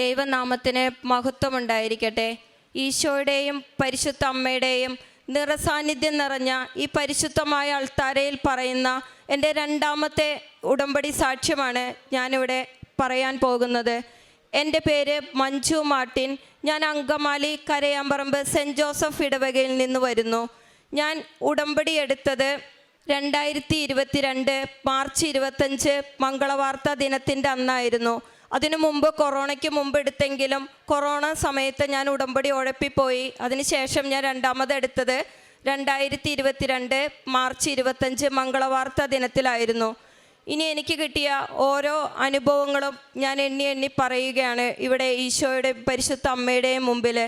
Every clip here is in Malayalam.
ദൈവനാമത്തിന് മഹത്വമുണ്ടായിരിക്കട്ടെ. ഈശോയുടെയും പരിശുദ്ധ അമ്മയുടെയും നിറസാന്നിധ്യം നിറഞ്ഞ ഈ പരിശുദ്ധമായ അൾത്താരയിൽ പറയുന്ന എന്റെ രണ്ടാമത്തെ ഉടമ്പടി സാക്ഷ്യമാണ് ഞാനിവിടെ പറയാൻ പോകുന്നത്. എന്റെ പേര് മഞ്ജു മാർട്ടിൻ. ഞാൻ അങ്കമാലി കരയാമ്പറമ്പ് സെന്റ് ജോസഫ് ഇടവകയിൽ നിന്ന് വരുന്നു. ഞാൻ ഉടമ്പടി എടുത്തത് രണ്ടായിരത്തി ഇരുപത്തിരണ്ട് മാർച്ച് ഇരുപത്തഞ്ച് മംഗളവാർത്ത ദിനത്തിന്റെ അന്നായിരുന്നു. അതിനു മുമ്പ് കൊറോണയ്ക്ക് മുമ്പ് എടുത്തെങ്കിലും കൊറോണ സമയത്ത് ഞാൻ ഉടമ്പടി ഉഴപ്പിപ്പോയി. അതിനുശേഷം ഞാൻ രണ്ടാമത് എടുത്തത് രണ്ടായിരത്തി ഇരുപത്തിരണ്ട് മാർച്ച് ഇരുപത്തഞ്ച് മംഗളവാർത്ത ദിനത്തിലായിരുന്നു. ഇനി എനിക്ക് കിട്ടിയ ഓരോ അനുഭവങ്ങളും ഞാൻ എണ്ണി എണ്ണി പറയുകയാണ് ഇവിടെ ഈശോയുടെ പരിശുദ്ധ അമ്മയുടെയും മുമ്പിൽ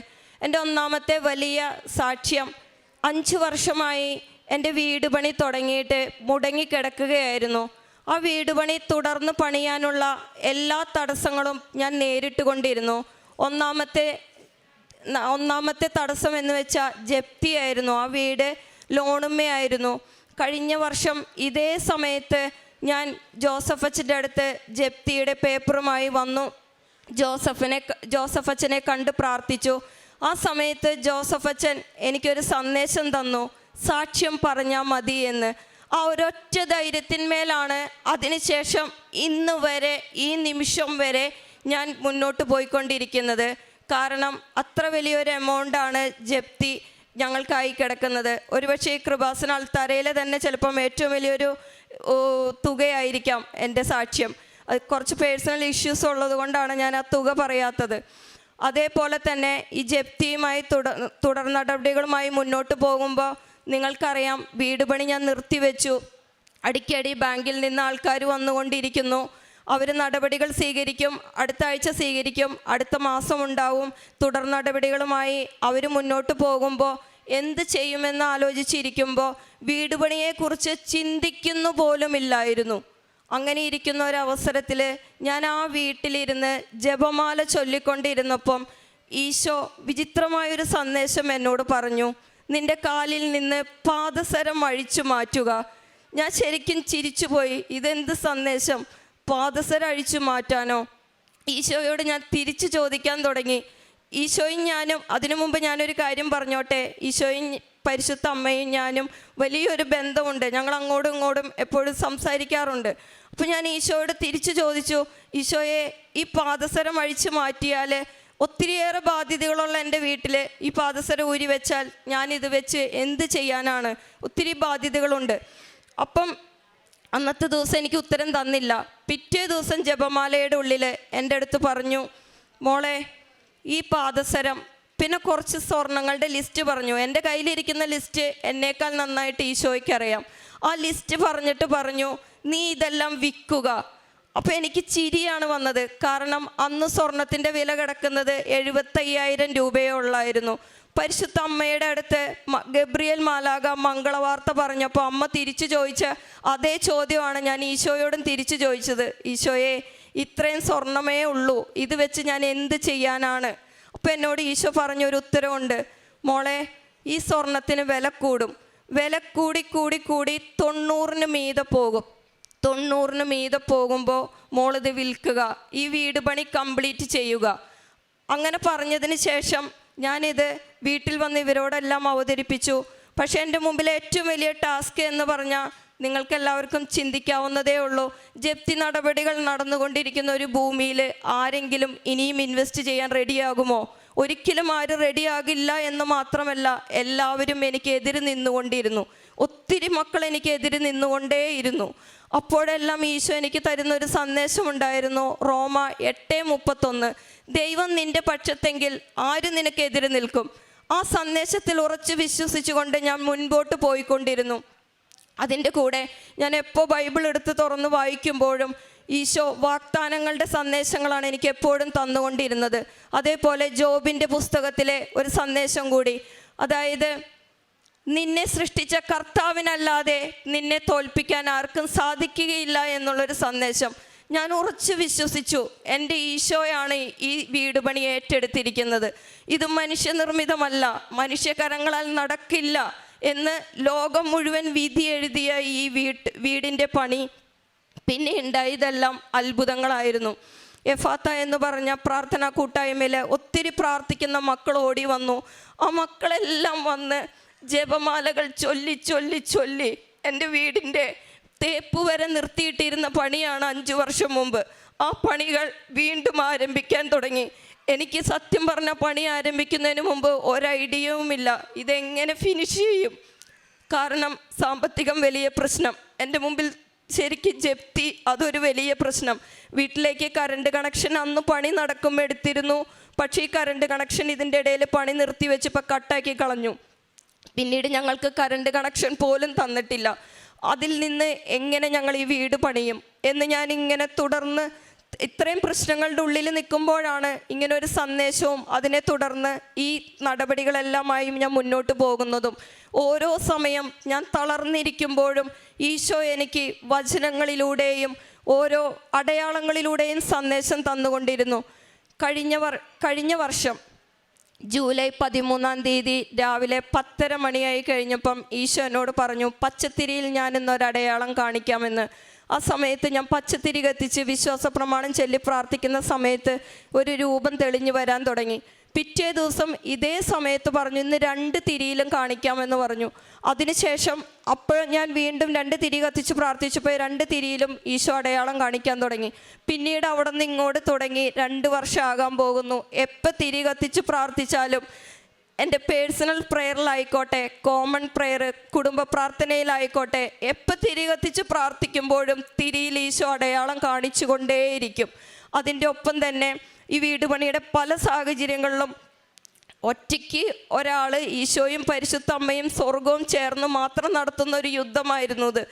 എന്റെ ഒന്നാമത്തെ വലിയ സാക്ഷ്യം അഞ്ച് വർഷമായി എന്റെ വീട് പണി തുടങ്ങിയിട്ട് മുടങ്ങിക്കിടക്കുകയായിരുന്നു ആ വീട് പണി തുടർന്ന് പണിയാനുള്ള എല്ലാ തടസ്സങ്ങളും ഞാൻ നേരിട്ട് കൊണ്ടിരുന്നു ഒന്നാമത്തെ ഒന്നാമത്തെ തടസ്സം എന്ന് വെച്ചാൽ ജപ്തിയായിരുന്നു. ആ വീട് ലോണുമ്മയായിരുന്നു. കഴിഞ്ഞ വർഷം ഇതേ സമയത്ത് ഞാൻ ജോസഫ് അച്ഛന്റെ അടുത്ത് ജപ്തിയുടെ പേപ്പറുമായി വന്നു. ജോസഫിനെ ജോസഫ് അച്ഛനെ കണ്ട് പ്രാർത്ഥിച്ചു. ആ സമയത്ത് ജോസഫ് അച്ഛൻ എനിക്കൊരു സന്ദേശം തന്നു. സാക്ഷ്യം പറഞ്ഞാൽ മതി എന്ന് ആ ഒരൊറ്റ ധൈര്യത്തിന്മേലാണ് അതിനുശേഷം ഇന്ന് വരെ ഈ നിമിഷം വരെ ഞാൻ മുന്നോട്ട് പോയിക്കൊണ്ടിരിക്കുന്നത്. കാരണം അത്ര വലിയൊരു എമൗണ്ടാണ് ജപ്തി ഞങ്ങൾക്കായി കിടക്കുന്നത്. ഒരുപക്ഷെ ഈ കൃപാസന അൾത്താരയിലെ തന്നെ ചിലപ്പം ഏറ്റവും വലിയൊരു തുകയായിരിക്കാം എന്റെ സാക്ഷ്യം. കുറച്ച് പേഴ്സണൽ ഇഷ്യൂസ് ഉള്ളതുകൊണ്ടാണ് ഞാൻ ആ തുക പറയാത്തത്. അതേപോലെ തന്നെ ഈ ജപ്തിയുമായി തുടർ തുടർ നടപടികളുമായി മുന്നോട്ട് പോകുമ്പോൾ നിങ്ങൾക്കറിയാം വീട് പണി ഞാൻ നിർത്തിവെച്ചു. അടിക്കടി ബാങ്കിൽ നിന്ന് ആൾക്കാർ വന്നുകൊണ്ടിരിക്കുന്നു. അവർ നടപടികൾ സ്വീകരിക്കും അടുത്ത ആഴ്ച സ്വീകരിക്കും അടുത്ത മാസം ഉണ്ടാവും. തുടർ നടപടികളുമായി അവർ മുന്നോട്ട് പോകുമ്പോൾ എന്ത് ചെയ്യുമെന്ന് ആലോചിച്ചിരിക്കുമ്പോൾ വീട് പണിയെക്കുറിച്ച് ചിന്തിക്കുന്നു പോലുമില്ലായിരുന്നു. അങ്ങനെ ഇരിക്കുന്ന ഒരവസരത്തിൽ ഞാൻ ആ വീട്ടിലിരുന്ന് ജപമാല ചൊല്ലിക്കൊണ്ടിരുന്നപ്പം ഈശോ വിചിത്രമായൊരു സന്ദേശം എന്നോട് പറഞ്ഞു നിന്റെ കാലിൽ നിന്ന് പാദസരം അഴിച്ചു മാറ്റുക. ഞാൻ ശരിക്കും ചിരിച്ചുപോയി. ഇതെന്ത് സന്ദേശം? പാദസരം അഴിച്ചു മാറ്റാനോ? ഈശോയോട് ഞാൻ തിരിച്ചു ചോദിക്കാൻ തുടങ്ങി. ഈശോയും ഞാനും അതിനു മുമ്പ് ഞാനൊരു കാര്യം പറഞ്ഞോട്ടെ? ഈശോയും പരിശുദ്ധ അമ്മയും ഞാനും വലിയൊരു ബന്ധമുണ്ട്. ഞങ്ങൾ അങ്ങോട്ടും ഇങ്ങോട്ടും എപ്പോഴും സംസാരിക്കാറുണ്ട്. അപ്പോൾ ഞാൻ ഈശോയോട് തിരിച്ചു ചോദിച്ചു. ഈശോയെ ഈ പാദസരം അഴിച്ചു മാറ്റിയാൽ ഒത്തിരിയേറെ ബാധ്യതകളുള്ള എന്റെ വീട്ടിൽ ഈ പാദസരം ഊരി വെച്ചാൽ ഞാനിത് വെച്ച് എന്ത് ചെയ്യാനാണ്? ഒത്തിരി ബാധ്യതകളുണ്ട്. അപ്പം അന്നത്തെ ദിവസം എനിക്ക് ഉത്തരം തന്നില്ല. പിറ്റേ ദിവസം ജപമാലയുടെ ഉള്ളിൽ എന്റെ അടുത്ത് പറഞ്ഞു മോളെ ഈ പാദസരം പിന്നെ കുറച്ച് സ്വർണങ്ങളുടെ ലിസ്റ്റ് പറഞ്ഞു. എന്റെ കയ്യിലിരിക്കുന്ന ലിസ്റ്റ് എന്നേക്കാൾ നന്നായിട്ട് ഈശോയ്ക്ക് അറിയാം. ആ ലിസ്റ്റ് പറഞ്ഞിട്ട് പറഞ്ഞു നീ ഇതെല്ലാം വിൽക്കുക. അപ്പോൾ എനിക്ക് ചിരിയാണ് വന്നത്. കാരണം അന്ന് സ്വർണത്തിന്റെ വില കിടക്കുന്നത് എഴുപത്തയ്യായിരം രൂപയേ പരിശുദ്ധ അമ്മയുടെ അടുത്ത് ഗബ്രിയൽ ഗബ്രിയേൽ മാലാക മംഗളവാർത്ത പറഞ്ഞപ്പോൾ അമ്മ തിരിച്ചു ചോദിച്ച അതേ ചോദ്യമാണ് ഞാൻ ഈശോയോടും തിരിച്ചു ചോദിച്ചത്. ഈശോയെ ഇത്രയും സ്വർണമേ ഉള്ളൂ. ഇത് വെച്ച് ഞാൻ എന്ത് ചെയ്യാനാണ്? അപ്പോൾ എന്നോട് ഈശോ പറഞ്ഞൊരു ഉത്തരവുണ്ട്. മോളെ ഈ സ്വർണത്തിന് വില കൂടും. വില കൂടി കൂടി കൂടി തൊണ്ണൂറിന് മീതെ പോകും. തൊണ്ണൂറിന് മീതെ പോകുമ്പോൾ മോളിത് വിൽക്കുക ഈ വീട് പണി കംപ്ലീറ്റ് ചെയ്യുക. അങ്ങനെ പറഞ്ഞതിന് ശേഷം ഞാനിത് വീട്ടിൽ വന്ന് ഇവരോടെല്ലാം അവതരിപ്പിച്ചു. പക്ഷേ എന്റെ മുമ്പിൽ ഏറ്റവും വലിയ ടാസ്ക് എന്ന് പറഞ്ഞാൽ നിങ്ങൾക്കെല്ലാവർക്കും ചിന്തിക്കാവുന്നതേ ഉള്ളൂ. ജപ്തി നടപടികൾ നടന്നുകൊണ്ടിരിക്കുന്ന ഒരു ഭൂമിയിൽ ആരെങ്കിലും ഇനിയും ഇൻവെസ്റ്റ് ചെയ്യാൻ റെഡിയാകുമോ? ഒരിക്കലും ആരും റെഡിയാകില്ല എന്ന് മാത്രമല്ല എല്ലാവരും എനിക്ക് നിന്നുകൊണ്ടിരുന്നു. ഒത്തിരി മക്കൾ എനിക്ക് നിന്നുകൊണ്ടേയിരുന്നു. അപ്പോഴെല്ലാം ഈശോ എനിക്ക് തരുന്ന ഒരു സന്ദേശമുണ്ടായിരുന്നു റോമ എട്ട് മുപ്പത്തൊന്ന്. ദൈവം നിന്റെ പക്ഷത്തെങ്കിൽ ആര് നിനക്കെതിരെ നിൽക്കും? ആ സന്ദേശത്തിൽ ഉറച്ചു വിശ്വസിച്ചുകൊണ്ട് ഞാൻ മുൻപോട്ട് പോയിക്കൊണ്ടിരുന്നു. അതിന്റെ കൂടെ ഞാൻ എപ്പോൾ ബൈബിൾ എടുത്ത് തുറന്ന് വായിക്കുമ്പോഴും ഈശോ വാഗ്ദാനങ്ങളുടെ സന്ദേശങ്ങളാണ് എനിക്ക് എപ്പോഴും തന്നുകൊണ്ടിരുന്നത്. അതേപോലെ ജോബിന്റെ പുസ്തകത്തിലെ ഒരു സന്ദേശം കൂടി. അതായത് നിന്നെ സൃഷ്ടിച്ച കർത്താവിനല്ലാതെ നിന്നെ തോൽപ്പിക്കാൻ ആർക്കും സാധിക്കുകയില്ല എന്നുള്ളൊരു സന്ദേശം. ഞാൻ ഉറച്ചു വിശ്വസിച്ചു എന്റെ ഈശോയാണ് ഈ വീട് പണി ഏറ്റെടുത്തിരിക്കുന്നത്. ഇത് മനുഷ്യനിർമ്മിതമല്ല മനുഷ്യകരങ്ങളാൽ നടക്കില്ല എന്ന് ലോകം മുഴുവൻ വിധി എഴുതിയ ഈ വീട്ട് വീടിന്റെ പണി. പിന്നെ ഉണ്ടായതെല്ലാം അത്ഭുതങ്ങളായിരുന്നു. എഫാത്ത എന്ന് പറഞ്ഞ പ്രാർത്ഥനാ കൂട്ടായ്മയിൽ ഒത്തിരി പ്രാർത്ഥിക്കുന്ന മക്കൾ ഓടി വന്നു. ആ മക്കളെല്ലാം വന്ന് ജപമാലകൾ ചൊല്ലി ചൊല്ലി ചൊല്ലി എന്റെ വീടിന്റെ തേപ്പ് വരെ നിർത്തിയിട്ടിരുന്ന പണിയാണ് അഞ്ചു വർഷം മുമ്പ്. ആ പണികൾ വീണ്ടും ആരംഭിക്കാൻ തുടങ്ങി. എനിക്ക് സത്യം പറഞ്ഞ പണി ആരംഭിക്കുന്നതിന് മുമ്പ് ഒരൈഡിയവുമില്ല ഇതെങ്ങനെ ഫിനിഷ് ചെയ്യും? കാരണം സാമ്പത്തികം വലിയ പ്രശ്നം. എന്റെ മുമ്പിൽ ശരിക്കും ജപ്തി അതൊരു വലിയ പ്രശ്നം. വീട്ടിലേക്ക് കറണ്ട് കണക്ഷൻ അന്ന് പണി നടക്കുമ്പോൾ എടുത്തിരുന്നു. പക്ഷേ ഈ കറണ്ട് കണക്ഷൻ ഇതിന്റെ ഇടയിൽ പണി നിർത്തി വെച്ചപ്പോൾ കട്ടാക്കി കളഞ്ഞു. പിന്നീട് ഞങ്ങൾക്ക് കറണ്ട് കണക്ഷൻ പോലും തന്നിട്ടില്ല. അതിൽ നിന്ന് എങ്ങനെ ഞങ്ങൾ ഈ വീട് പണിയും എന്ന് ഞാൻ ഇങ്ങനെ തുടർന്ന് ഇത്രയും പ്രശ്നങ്ങളുടെ ഉള്ളിൽ നിൽക്കുമ്പോഴാണ് ഇങ്ങനെ ഒരു സന്ദേശവും അതിനെ തുടർന്ന് ഈ നടപടികളെല്ലാമായും ഞാൻ മുന്നോട്ട് പോകുന്നതും. ഓരോ സമയം ഞാൻ തളർന്നിരിക്കുമ്പോഴും ഈശോ എനിക്ക് വചനങ്ങളിലൂടെയും ഓരോ അടയാളങ്ങളിലൂടെയും സന്ദേശം തന്നുകൊണ്ടിരുന്നു. കഴിഞ്ഞവർ കഴിഞ്ഞ വർഷം ജൂലൈ പതിമൂന്നാം തീയതി രാവിലെ പത്തര മണിയായി കഴിഞ്ഞപ്പം ഈശോ എന്നോട് പറഞ്ഞു പച്ചത്തിരിയിൽ ഞാൻ ഇന്നൊരടയാളം കാണിക്കാമെന്ന്. ആ സമയത്ത് ഞാൻ പച്ചത്തിരി കത്തിച്ച് വിശ്വാസ പ്രമാണം ചൊല്ലി പ്രാർത്ഥിക്കുന്ന സമയത്ത് ഒരു രൂപം തെളിഞ്ഞു വരാൻ തുടങ്ങി. പിറ്റേ ദിവസം ഇതേ സമയത്ത് പറഞ്ഞു ഇന്ന് രണ്ട് തിരിയിലും കാണിക്കാമെന്ന് പറഞ്ഞു. അതിനുശേഷം അപ്പോൾ ഞാൻ വീണ്ടും രണ്ട് തിരി കത്തിച്ച് പ്രാർത്ഥിച്ചപ്പോൾ രണ്ട് തിരിയിലും ഈശോ അടയാളം കാണിക്കാൻ തുടങ്ങി. പിന്നീട് അവിടെ നിന്ന് ഇങ്ങോട്ട് തുടങ്ങി രണ്ട് വർഷം ആകാൻ പോകുന്നു. എപ്പോൾ തിരി കത്തിച്ച് പ്രാർത്ഥിച്ചാലും എന്റെ പേഴ്സണൽ പ്രെയറിലായിക്കോട്ടെ കോമൺ പ്രെയർ കുടുംബ പ്രാർത്ഥനയിലായിക്കോട്ടെ എപ്പോൾ തിരി കത്തിച്ച് പ്രാർത്ഥിക്കുമ്പോഴും തിരിയിൽ ഈശോ അടയാളം കാണിച്ചു കൊണ്ടേയിരിക്കും അതിന്റെ ഒപ്പം തന്നെ ഈ വീട് പണിയുടെ പല സാഹചര്യങ്ങളിലും ഒറ്റയ്ക്ക് ഒരാൾ ഈശോയും പരിശുദ്ധ അമ്മയും സ്വർഗവും ചേർന്ന് മാത്രം നടത്തുന്ന ഒരു യുദ്ധമായിരുന്നു ഇത്.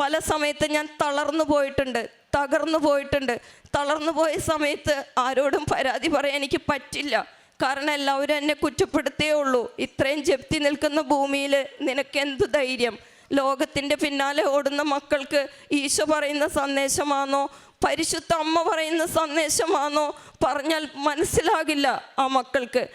പല സമയത്ത് ഞാൻ തളർന്നു പോയിട്ടുണ്ട് തകർന്നു പോയിട്ടുണ്ട്. തളർന്നു പോയ സമയത്ത് ആരോടും പരാതി പറയാൻ എനിക്ക് പറ്റില്ല. കാരണം എല്ലാവരും എന്നെ കുറ്റപ്പെടുത്തേ ഉള്ളൂ. ഇത്രയും ജപ്തി നിൽക്കുന്ന ഭൂമിയിൽ നിനക്ക് എന്ത് ധൈര്യം? ലോകത്തിന്റെ പിന്നാലെ ഓടുന്ന മക്കൾക്ക് ഈശോ പറയുന്ന സന്ദേശമാണോ? പരിശുദ്ധ അമ്മ പറയുന്ന സന്ദേശമാണോ? പറഞ്ഞാൽ മനസ്സിലാകില്ല ആ മക്കൾക്ക്.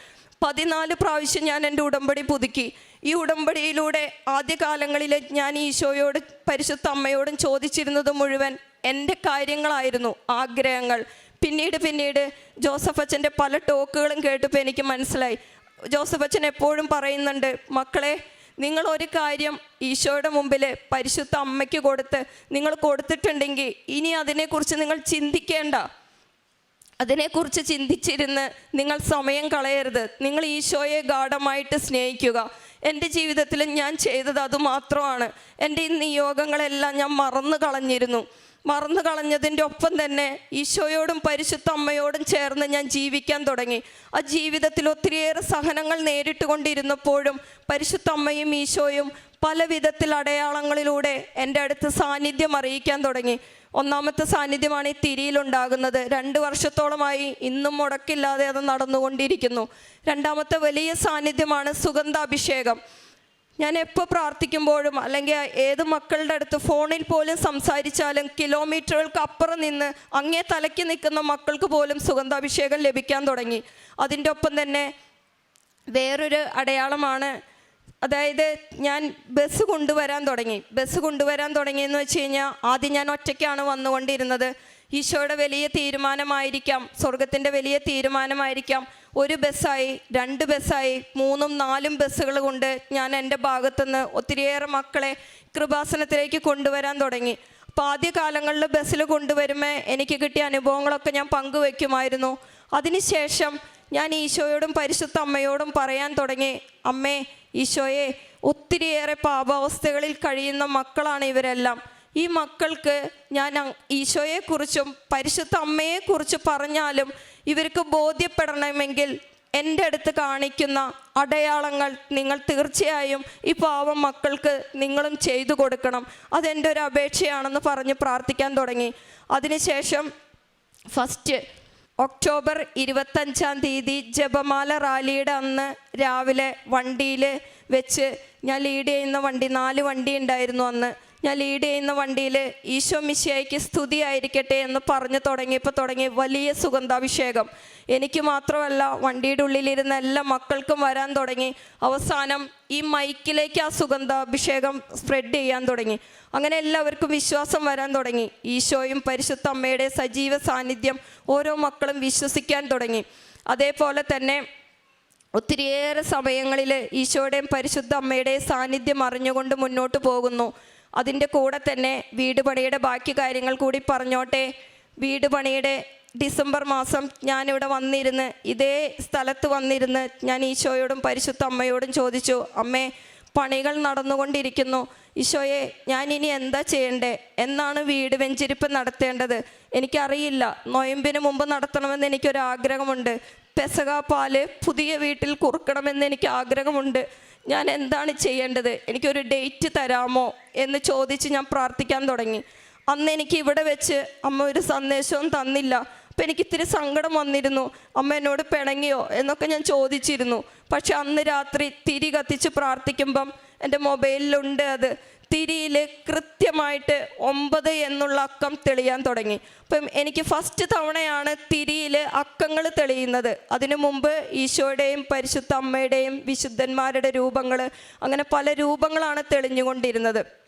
പതിനാല് പ്രാവശ്യം ഞാൻ എന്റെ ഉടമ്പടി പുതുക്കി. ഈ ഉടമ്പടിയിലൂടെ ആദ്യകാലങ്ങളിൽ ഞാൻ ഈശോയോട് പരിശുദ്ധ അമ്മയോടും ചോദിച്ചിരുന്നത് മുഴുവൻ എന്റെ കാര്യങ്ങളായിരുന്നു ആഗ്രഹങ്ങൾ. പിന്നീട് പിന്നീട് ജോസഫ് അച്ഛന്റെ പല ടോക്കുകളും കേട്ടപ്പോൾ എനിക്ക് മനസ്സിലായി. ജോസഫ് അച്ഛൻ എപ്പോഴും പറയുന്നുണ്ട് മക്കളെ നിങ്ങൾ ഒരു കാര്യം ഈശോയുടെ മുമ്പിൽ പരിശുദ്ധ അമ്മയ്ക്ക് കൊടുത്ത് നിങ്ങൾ കൊടുത്തിട്ടുണ്ടെങ്കിൽ ഇനി അതിനെക്കുറിച്ച് നിങ്ങൾ ചിന്തിക്കേണ്ട. അതിനെക്കുറിച്ച് ചിന്തിച്ചിരുന്ന് നിങ്ങൾ സമയം കളയരുത്. നിങ്ങൾ ഈശോയെ ഗാഠമായിട്ട് സ്നേഹിക്കുക. എന്റെ ജീവിതത്തിൽ ഞാൻ ചെയ്തത് അതുമാത്രമാണ്. എന്റെ ഈ നിയോഗങ്ങളെല്ലാം ഞാൻ മറന്നു കളഞ്ഞിരുന്നു. മറന്നു കളഞ്ഞതിന്റെ ഒപ്പം തന്നെ ഈശോയോടും പരിശുദ്ധ അമ്മയോടും ചേർന്ന് ഞാൻ ജീവിക്കാൻ തുടങ്ങി. ആ ജീവിതത്തിൽ ഒത്തിരിയേറെ സഹനങ്ങൾ നേരിട്ട് കൊണ്ടിരുന്നപ്പോഴും പരിശുദ്ധ അമ്മയും ഈശോയും പല വിധത്തിൽ അടയാളങ്ങളിലൂടെ എന്റെ അടുത്ത് സാന്നിധ്യം അറിയിക്കാൻ തുടങ്ങി. ഒന്നാമത്തെ സാന്നിധ്യമാണ് ഈ തിരിയിലുണ്ടാകുന്നത് രണ്ട് വർഷത്തോളമായി ഇന്നും മുടക്കില്ലാതെ അത് നടന്നുകൊണ്ടിരിക്കുന്നു. രണ്ടാമത്തെ വലിയ സാന്നിധ്യമാണ് സുഗന്ധാഭിഷേകം. ഞാൻ എപ്പോൾ പ്രാർത്ഥിക്കുമ്പോഴും അല്ലെങ്കിൽ ഏത് മക്കളുടെ അടുത്ത് ഫോണിൽ പോലും സംസാരിച്ചാലും കിലോമീറ്ററുകൾക്ക് അപ്പുറം നിന്ന് അങ്ങേ തലയ്ക്ക് നിൽക്കുന്ന മക്കൾക്ക് പോലും സുഗന്ധാഭിഷേകം ലഭിക്കാൻ തുടങ്ങി. അതിന്റെ ഒപ്പം തന്നെ വേറൊരു അടയാളമാണ്. അതായത് ഞാൻ ബസ് കൊണ്ടുവരാൻ തുടങ്ങി. ബസ് കൊണ്ടുവരാൻ തുടങ്ങിയെന്ന് വെച്ച് കഴിഞ്ഞാൽ ആദ്യം ഞാൻ ഒറ്റയ്ക്കാണ് വന്നുകൊണ്ടിരുന്നത്. ഈശോയുടെ വലിയ തീരുമാനമായിരിക്കാം സ്വർഗത്തിന്റെ വലിയ തീരുമാനമായിരിക്കാം. ഒരു ബസ്സായി രണ്ട് ബസ്സായി മൂന്നും നാലും ബസ്സുകൾ കൊണ്ട് ഞാൻ എന്റെ ഭാഗത്തുനിന്ന് ഒത്തിരിയേറെ മക്കളെ കൃപാസനത്തിലേക്ക് കൊണ്ടുവരാൻ തുടങ്ങി. അപ്പോൾ ആദ്യ കാലങ്ങളിൽ ബസ്സിൽ കൊണ്ടുവരുമ്പോൾ എനിക്ക് കിട്ടിയ അനുഭവങ്ങളൊക്കെ ഞാൻ പങ്കുവെക്കുമായിരുന്നു അതിനുശേഷം ഞാൻ ഈശോയോടും പരിശുദ്ധ അമ്മയോടും പറയാൻ തുടങ്ങി അമ്മേ ഈശോയെ ഒത്തിരിയേറെ പാപാവസ്ഥകളിൽ കഴിയുന്ന മക്കളാണ് ഇവരെല്ലാം. ഈ മക്കൾക്ക് ഞാൻ ഈശോയെക്കുറിച്ചും പരിശുദ്ധ അമ്മയെക്കുറിച്ച് പറഞ്ഞാലും ഇവർക്ക് ബോധ്യപ്പെടണമെങ്കിൽ എന്റെ അടുത്ത് കാണിക്കുന്ന അടയാളങ്ങൾ നിങ്ങൾ തീർച്ചയായും ഈ പാവം മക്കൾക്ക് നിങ്ങളും ചെയ്തു കൊടുക്കണം. അതെന്റെ ഒരു അപേക്ഷയാണെന്ന് പറഞ്ഞ് പ്രാർത്ഥിക്കാൻ തുടങ്ങി. അതിനുശേഷം ഫസ്റ്റ് ഒക്ടോബർ ഇരുപത്തഞ്ചാം തീയതി ജപമാല റാലിയുടെ അന്ന് രാവിലെ വണ്ടിയിൽ വെച്ച് ഞാൻ ലീഡ് ചെയ്യുന്ന വണ്ടി നാല് വണ്ടി ഉണ്ടായിരുന്നു അന്ന്. ഞാൻ ലീഡ് ചെയ്യുന്ന വണ്ടിയിൽ ഈശോ മിശിയായിക്ക് സ്തുതി ആയിരിക്കട്ടെ എന്ന് പറഞ്ഞു തുടങ്ങിയപ്പോൾ തുടങ്ങി വലിയ സുഗന്ധാഭിഷേകം. എനിക്ക് മാത്രമല്ല വണ്ടിയുടെ ഉള്ളിലിരുന്ന എല്ലാ മക്കൾക്കും വരാൻ തുടങ്ങി. അവസാനം ഈ മൈക്കിലേക്ക് ആ സുഗന്ധാഭിഷേകം സ്പ്രെഡ് ചെയ്യാൻ തുടങ്ങി. അങ്ങനെ എല്ലാവർക്കും വിശ്വാസം വരാൻ തുടങ്ങി. ഈശോയും പരിശുദ്ധ അമ്മയുടെ സജീവ സാന്നിധ്യം ഓരോ മക്കളും വിശ്വസിക്കാൻ തുടങ്ങി. അതേപോലെ തന്നെ ഒത്തിരിയേറെ സമയങ്ങളിൽ ഈശോയുടെയും പരിശുദ്ധ അമ്മയുടെയും സാന്നിധ്യം അറിഞ്ഞുകൊണ്ട് മുന്നോട്ട് പോകുന്നു. അതിന്റെ കൂടെ തന്നെ വീട് പണിയുടെ ബാക്കി കാര്യങ്ങൾ കൂടി പറഞ്ഞോട്ടെ. വീട് പണിയുടെ ഡിസംബർ മാസം ഞാനിവിടെ വന്നിരുന്ന് ഇതേ സ്ഥലത്ത് വന്നിരുന്ന് ഞാൻ ഈശോയോടും പരിശുദ്ധ അമ്മയോടും ചോദിച്ചു അമ്മേ പണികൾ നടന്നുകൊണ്ടിരിക്കുന്നു. ഈശോയെ ഞാൻ ഇനി എന്താ ചെയ്യണ്ടേ? എന്നാണ് വീട് വെഞ്ചിരിപ്പ് നടത്തേണ്ടത്. എനിക്കറിയില്ല. നൊയമ്പിന് മുമ്പ് നടത്തണമെന്ന് എനിക്കൊരു ആഗ്രഹമുണ്ട് പെസക പാൽ പുതിയ വീട്ടിൽ കുറുക്കണമെന്ന് എനിക്ക് ആഗ്രഹമുണ്ട്. ഞാൻ എന്താണ് ചെയ്യേണ്ടത്? എനിക്കൊരു ഡേറ്റ് തരാമോ? എന്ന് ചോദിച്ച് ഞാൻ പ്രാർത്ഥിക്കാൻ തുടങ്ങി. അന്ന് എനിക്ക് ഇവിടെ വെച്ച് അമ്മ ഒരു സന്ദേശവും തന്നില്ല. അപ്പം എനിക്ക് ഇത്തിരി സങ്കടം വന്നിരുന്നു. അമ്മ എന്നോട് പിണങ്ങിയോ? എന്നൊക്കെ ഞാൻ ചോദിച്ചിരുന്നു. പക്ഷെ അന്ന് രാത്രി തിരി കത്തിച്ച് പ്രാർത്ഥിക്കുമ്പം എന്റെ മൊബൈലിലുണ്ട് അത്. തിരിയിൽ കൃത്യമായിട്ട് ഒമ്പത് എന്നുള്ള അക്കം തെളിയാൻ തുടങ്ങി. അപ്പം എനിക്ക് ഫസ്റ്റ് തവണയാണ് തിരിയിൽ അക്കങ്ങൾ തെളിയുന്നത്. അതിനു മുമ്പ് ഈശോയുടെയും പരിശുദ്ധ അമ്മയുടെയും വിശുദ്ധന്മാരുടെ രൂപങ്ങൾ അങ്ങനെ പല രൂപങ്ങളാണ് തെളിഞ്ഞുകൊണ്ടിരുന്നത്.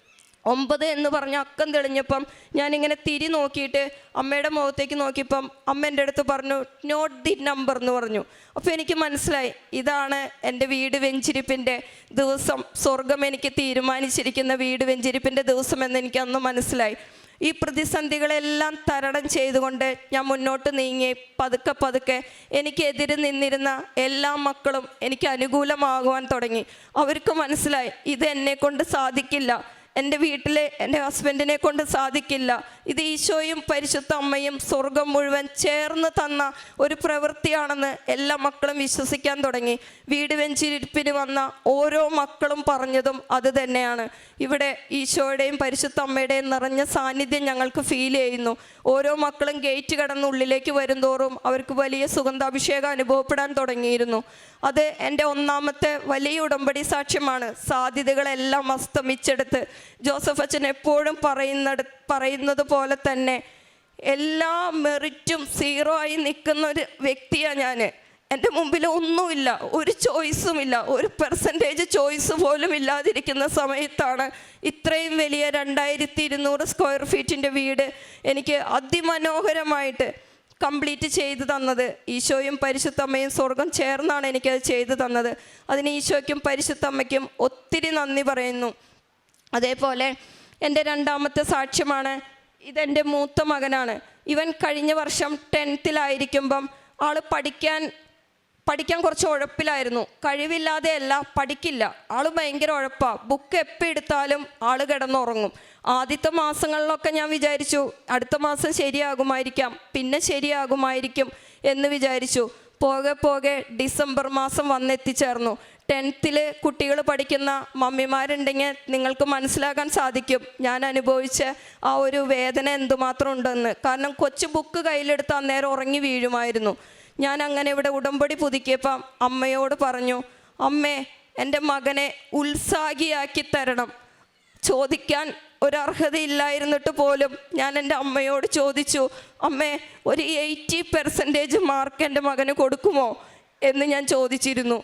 ഒമ്പത് എന്ന് പറഞ്ഞ അക്കം തെളിഞ്ഞപ്പം ഞാനിങ്ങനെ തിരി നോക്കിയിട്ട് അമ്മയുടെ മുഖത്തേക്ക് നോക്കിയപ്പം അമ്മ എന്റെ അടുത്ത് പറഞ്ഞു നോട്ട് ദി നമ്പർ എന്ന് പറഞ്ഞു. അപ്പോൾ എനിക്ക് മനസ്സിലായി ഇതാണ് എന്റെ വീട് വെഞ്ചിരിപ്പിന്റെ ദിവസം. സ്വർഗം എനിക്ക് തീരുമാനിച്ചിരിക്കുന്ന വീട് വെഞ്ചിരിപ്പിന്റെ ദിവസം എന്ന് എനിക്ക് അന്ന് മനസ്സിലായി. ഈ പ്രതിസന്ധികളെല്ലാം തരണം ചെയ്തുകൊണ്ട് ഞാൻ മുന്നോട്ട് നീങ്ങി. പതുക്കെ പതുക്കെ എനിക്കെതിരെ നിന്നിരുന്ന എല്ലാ മക്കളും എനിക്ക് അനുകൂലമാകുവാൻ തുടങ്ങി. അവർക്ക് മനസ്സിലായി ഇത് എന്നെ കൊണ്ട് സാധിക്കില്ല. എന്റെ വീട്ടിലെ എന്റെ ഹസ്ബൻഡിനെ കൊണ്ട് സാധിക്കില്ല. ഇത് ഈശോയും പരിശുദ്ധ അമ്മയും സ്വർഗം മുഴുവൻ ചേർന്ന് തന്ന ഒരു പ്രവൃത്തിയാണെന്ന് എല്ലാ മക്കളും വിശ്വസിക്കാൻ തുടങ്ങി. വീട് വെഞ്ചിരിപ്പിന് വന്ന ഓരോ മക്കളും പറഞ്ഞതും അത് തന്നെയാണ്. ഇവിടെ ഈശോയുടെയും പരിശുദ്ധ അമ്മയുടെയും നിറഞ്ഞ സാന്നിധ്യം ഞങ്ങൾക്ക് ഫീൽ ചെയ്യുന്നു. ഓരോ മക്കളും ഗേറ്റ് കടന്ന് ഉള്ളിലേക്ക് വരുംതോറും അവർക്ക് വലിയ സുഗന്ധാഭിഷേകം അനുഭവപ്പെടാൻ തുടങ്ങിയിരുന്നു. അത് എന്റെ ഒന്നാമത്തെ വലിയ ഉടമ്പടി സാക്ഷ്യമാണ്. സാധ്യതകളെല്ലാം അസ്തമിച്ചെടുത്ത് ജോസഫ് അച്ഛൻ എപ്പോഴും പറയുന്നത് പറയുന്നത് പോലെ തന്നെ എല്ലാ മെറിറ്റും സീറോ ആയി നിൽക്കുന്ന ഒരു വ്യക്തിയാണ് ഞാൻ. എന്റെ മുമ്പിൽ ഒന്നുമില്ല ഒരു ചോയ്സും ഇല്ല ഒരു പെർസെന്റേജ് ചോയ്സ് പോലും ഇല്ലാതിരിക്കുന്ന സമയത്താണ് ഇത്രയും വലിയ രണ്ടായിരത്തി ഇരുന്നൂറ് സ്ക്വയർ ഫീറ്റിന്റെ വീട് എനിക്ക് അതിമനോഹരമായിട്ട് കംപ്ലീറ്റ് ചെയ്തു തന്നത്. ഈശോയും പരിശുദ്ധമ്മയും സ്വർഗം ചേർന്നാണ് എനിക്കത് ചെയ്തു തന്നത്. അതിന് ഈശോയ്ക്കും പരിശുദ്ധമ്മയ്ക്കും ഒത്തിരി നന്ദി പറയുന്നു. അതേപോലെ എന്റെ രണ്ടാമത്തെ സാക്ഷ്യമാണ് ഇതെന്റെ മൂത്ത മകനാണ്. ഇവൻ കഴിഞ്ഞ വർഷം ടെൻത്തിലായിരിക്കുമ്പം ആൾ പഠിക്കാൻ പഠിക്കാൻ കുറച്ച് ഉഴപ്പിലായിരുന്നു. കഴിവില്ലാതെയല്ല പഠിക്കില്ല. ആൾ ഭയങ്കര ഉഴപ്പാണ് ബുക്ക് എപ്പോൾ എടുത്താലും ആൾ കിടന്നുറങ്ങും. ആദ്യത്തെ മാസങ്ങളിലൊക്കെ ഞാൻ വിചാരിച്ചു അടുത്ത മാസം ശരിയാകുമായിരിക്കാം പിന്നെ ശരിയാകുമായിരിക്കും എന്ന് വിചാരിച്ചു. പോകെ പോകെ ഡിസംബർ മാസം വന്നെത്തിച്ചേർന്നു. ടെൻത്തിൽ കുട്ടികൾ പഠിക്കുന്ന മമ്മിമാരുണ്ടെങ്കിൽ നിങ്ങൾക്ക് മനസ്സിലാക്കാൻ സാധിക്കും. ഞാൻ അനുഭവിച്ച ആ ഒരു വേദന എന്തുമാത്രം ഉണ്ടെന്ന് കാരണം കൊച്ചു ബുക്ക് കയ്യിലെടുത്ത് അന്നേരം ഉറങ്ങി വീഴുമായിരുന്നു. ഞാൻ അങ്ങനെ ഇവിടെ ഉടമ്പടി പുതുക്കിയപ്പം അമ്മയോട് പറഞ്ഞു അമ്മേ എന്റെ മകനെ ഉത്സാഹിയാക്കി തരണം. ചോദിക്കാൻ ഒരർഹതയില്ലായിരുന്നിട്ട് പോലും ഞാൻ എന്റെ അമ്മയോട് ചോദിച്ചു അമ്മേ ഒരു എയ്റ്റി പെർസെന്റേജ് മാർക്ക് എന്റെ മകന് കൊടുക്കുമോ? എന്ന് ഞാൻ ചോദിച്ചിരുന്നു.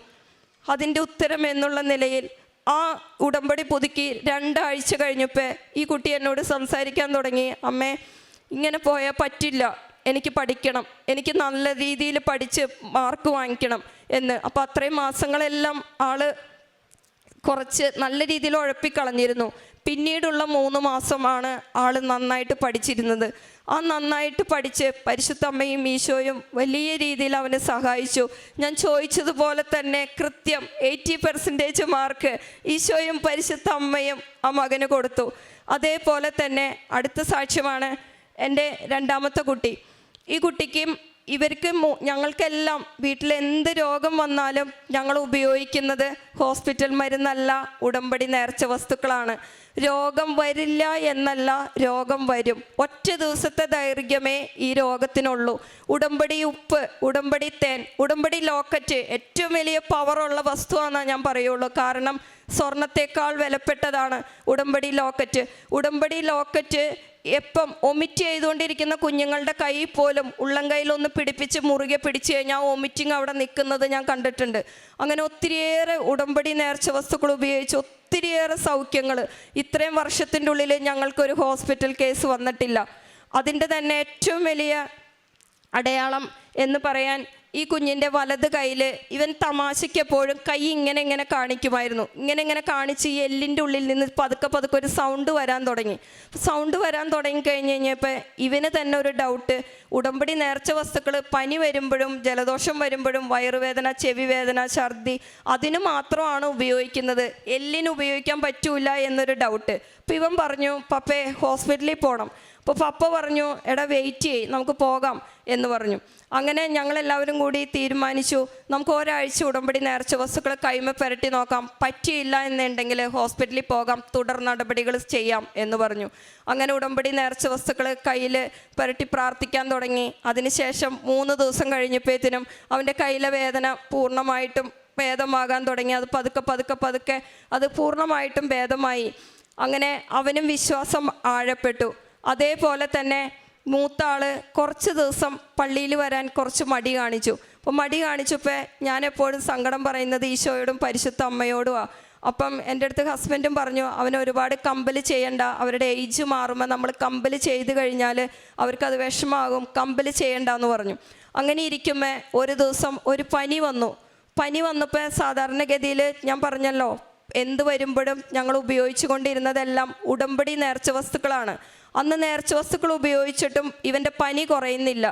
അതിന്റെ ഉത്തരം എന്നുള്ള നിലയിൽ ആ ഉടമ്പടി പുതുക്കി രണ്ടാഴ്ച കഴിഞ്ഞപ്പോൾ ഈ കുട്ടി എന്നോട് സംസാരിക്കാൻ തുടങ്ങി അമ്മേ ഇങ്ങനെ പോയാൽ പറ്റില്ല. എനിക്ക് പഠിക്കണം. എനിക്ക് നല്ല രീതിയിൽ പഠിച്ച് മാർക്ക് വാങ്ങിക്കണം എന്ന്. അപ്പോൾ അത്രയും മാസങ്ങളെല്ലാം ആൾ കുറച്ച് നല്ല രീതിയിൽ ഉഴപ്പിക്കളഞ്ഞിരുന്നു. പിന്നീടുള്ള മൂന്ന് മാസമാണ് ആൾ നന്നായിട്ട് പഠിച്ചിരുന്നത്. ആ നന്നായിട്ട് പഠിച്ച് പരിശുദ്ധ അമ്മയും ഈശോയും വലിയ രീതിയിൽ അവനെ സഹായിച്ചു. ഞാൻ ചോദിച്ചതുപോലെ തന്നെ കൃത്യം എയ്റ്റി പെർസെന്റേജ് മാർക്ക് ഈശോയും പരിശുദ്ധ അമ്മയും ആ മകന് കൊടുത്തു. അതേപോലെ തന്നെ അടുത്ത സാക്ഷ്യമാണ് എന്റെ രണ്ടാമത്തെ കുട്ടി. ഈ കുട്ടിക്കും ഇവർക്ക് ഞങ്ങൾക്കെല്ലാം വീട്ടിൽ എന്ത് രോഗം വന്നാലും ഞങ്ങൾ ഉപയോഗിക്കുന്നത് ഹോസ്പിറ്റൽ മരുന്നല്ല ഉടമ്പടി നേർച്ച വസ്തുക്കളാണ്. രോഗം വരില്ല എന്നല്ല രോഗം വരും. ഒറ്റ ദിവസത്തെ ദൈർഘ്യമേ ഈ രോഗത്തിനുള്ളൂ. ഉടമ്പടി ഉപ്പ് ഉടമ്പടി തേൻ ഉടമ്പടി ലോക്കറ്റ് ഏറ്റവും വലിയ പവറുള്ള വസ്തുവാണ് ഞാൻ പറയുള്ളൂ. കാരണം സ്വർണത്തേക്കാൾ വിലപ്പെട്ടതാണ് ഉടമ്പടി ലോക്കറ്റ്. ഉടമ്പടി ലോക്കറ്റ് എപ്പം ഒമിറ്റ് ചെയ്തുകൊണ്ടിരിക്കുന്ന കുഞ്ഞുങ്ങളുടെ കൈ പോലും ഉള്ളം കയ്യിലൊന്ന് പിടിപ്പിച്ച് മുറുകെ പിടിച്ചു കഴിഞ്ഞാൽ ഒമിറ്റിങ് അവിടെ നിൽക്കുന്നത് ഞാൻ കണ്ടിട്ടുണ്ട്. അങ്ങനെ ഒത്തിരിയേറെ ഉടമ്പടി നേർച്ച വസ്തുക്കൾ ഉപയോഗിച്ച് ഒത്തിരിയേറെ സൗഖ്യങ്ങൾ. ഇത്രയും വർഷത്തിന്റെ ഉള്ളിൽ ഞങ്ങൾക്കൊരു ഹോസ്പിറ്റൽ കേസ് വന്നിട്ടില്ല. അതിന്റെ തന്നെ ഏറ്റവും വലിയ അടയാളം എന്ന് പറയാൻ ഈ കുഞ്ഞിന്റെ വലത് കയ്യിൽ ഇവൻ തമാശയ്ക്കെപ്പോഴും കൈ ഇങ്ങനെ ഇങ്ങനെ കാണിക്കുമായിരുന്നു. ഇങ്ങനെ ഇങ്ങനെ കാണിച്ച് ഈ എല്ലിന്റെ ഉള്ളിൽ നിന്ന് പതുക്കെ പതുക്കെ ഒരു സൗണ്ട് വരാൻ തുടങ്ങി. സൗണ്ട് വരാൻ തുടങ്ങി കഴിഞ്ഞ് കഴിഞ്ഞപ്പോൾ ഇവന് തന്നെ ഒരു ഡൗട്ട് ഉടമ്പടി നേർച്ച വസ്തുക്കൾ പനി വരുമ്പോഴും ജലദോഷം വരുമ്പോഴും വയറുവേദന ചെവി വേദന ഛർദി അതിന് മാത്രമാണ് ഉപയോഗിക്കുന്നത്. എല്ലിന് ഉപയോഗിക്കാൻ പറ്റൂല എന്നൊരു ഡൗട്ട് അപ്പോൾ ഇവൻ പറഞ്ഞു പപ്പേ ഹോസ്പിറ്റലിൽ പോകണം അപ്പോൾ പപ്പ പറഞ്ഞു എടാ വെയിറ്റ് ചെയ്യ് നമുക്ക് പോകാം എന്ന് പറഞ്ഞു. അങ്ങനെ ഞങ്ങളെല്ലാവരും കൂടി തീരുമാനിച്ചു. നമുക്ക് ഒരാഴ്ച ഉടമ്പടി നേർച്ച വസ്തുക്കളെ കൈമ പുരട്ടി നോക്കാം. പറ്റിയില്ല എന്നുണ്ടെങ്കിൽ ഹോസ്പിറ്റലിൽ പോകാം. തുടർ നടപടികൾ ചെയ്യാം എന്ന് പറഞ്ഞു. അങ്ങനെ ഉടമ്പടി നേർച്ച വസ്തുക്കൾ കയ്യിൽ പുരട്ടി പ്രാർത്ഥിക്കാൻ തുടങ്ങി. അതിനുശേഷം മൂന്ന് ദിവസം കഴിഞ്ഞപ്പോഴത്തേനും അവന്റെ കയ്യിലെ വേദന പൂർണമായിട്ടും ഭേദമാകാൻ തുടങ്ങി. അത് പതുക്കെ പതുക്കെ പതുക്കെ അത് പൂർണമായിട്ടും ഭേദമായി. അങ്ങനെ അവനും വിശ്വാസം ആഴപ്പെട്ടു. അതേപോലെ തന്നെ മൂത്ത ആൾ കുറച്ച് ദിവസം പള്ളിയിൽ വരാൻ കുറച്ച് മടി കാണിച്ചു. അപ്പോൾ മടി കാണിച്ചപ്പോൾ ഞാൻ എപ്പോഴും സങ്കടം പറയുന്നത് ഈശോയോടും പരിശുദ്ധ അമ്മയോടുമാണ് അപ്പം എന്റെ അടുത്ത് ഹസ്ബൻഡും പറഞ്ഞു അവന് ഒരുപാട് കമ്പൽ ചെയ്യണ്ട. അവരുടെ ഏജ് മാറുമ്പോൾ നമ്മൾ കമ്പൽ ചെയ്ത് കഴിഞ്ഞാൽ അവർക്കത് വിഷമാകും. കമ്പൽ ചെയ്യണ്ട എന്ന് പറഞ്ഞു. അങ്ങനെ ഇരിക്കുമ്പോൾ ഒരു ദിവസം ഒരു പനി വന്നു. പനി വന്നപ്പോൾ സാധാരണഗതിയിൽ ഞാൻ പറഞ്ഞല്ലോ എന്ത് വരുമ്പോഴും ഞങ്ങൾ ഉപയോഗിച്ചു കൊണ്ടിരുന്നതെല്ലാം ഉടമ്പടി നേർച്ച വസ്തുക്കളാണ്. അന്ന് നേർച്ച വസ്തുക്കൾ ഉപയോഗിച്ചിട്ടും ഇവന്റെ പനി കുറയുന്നില്ല.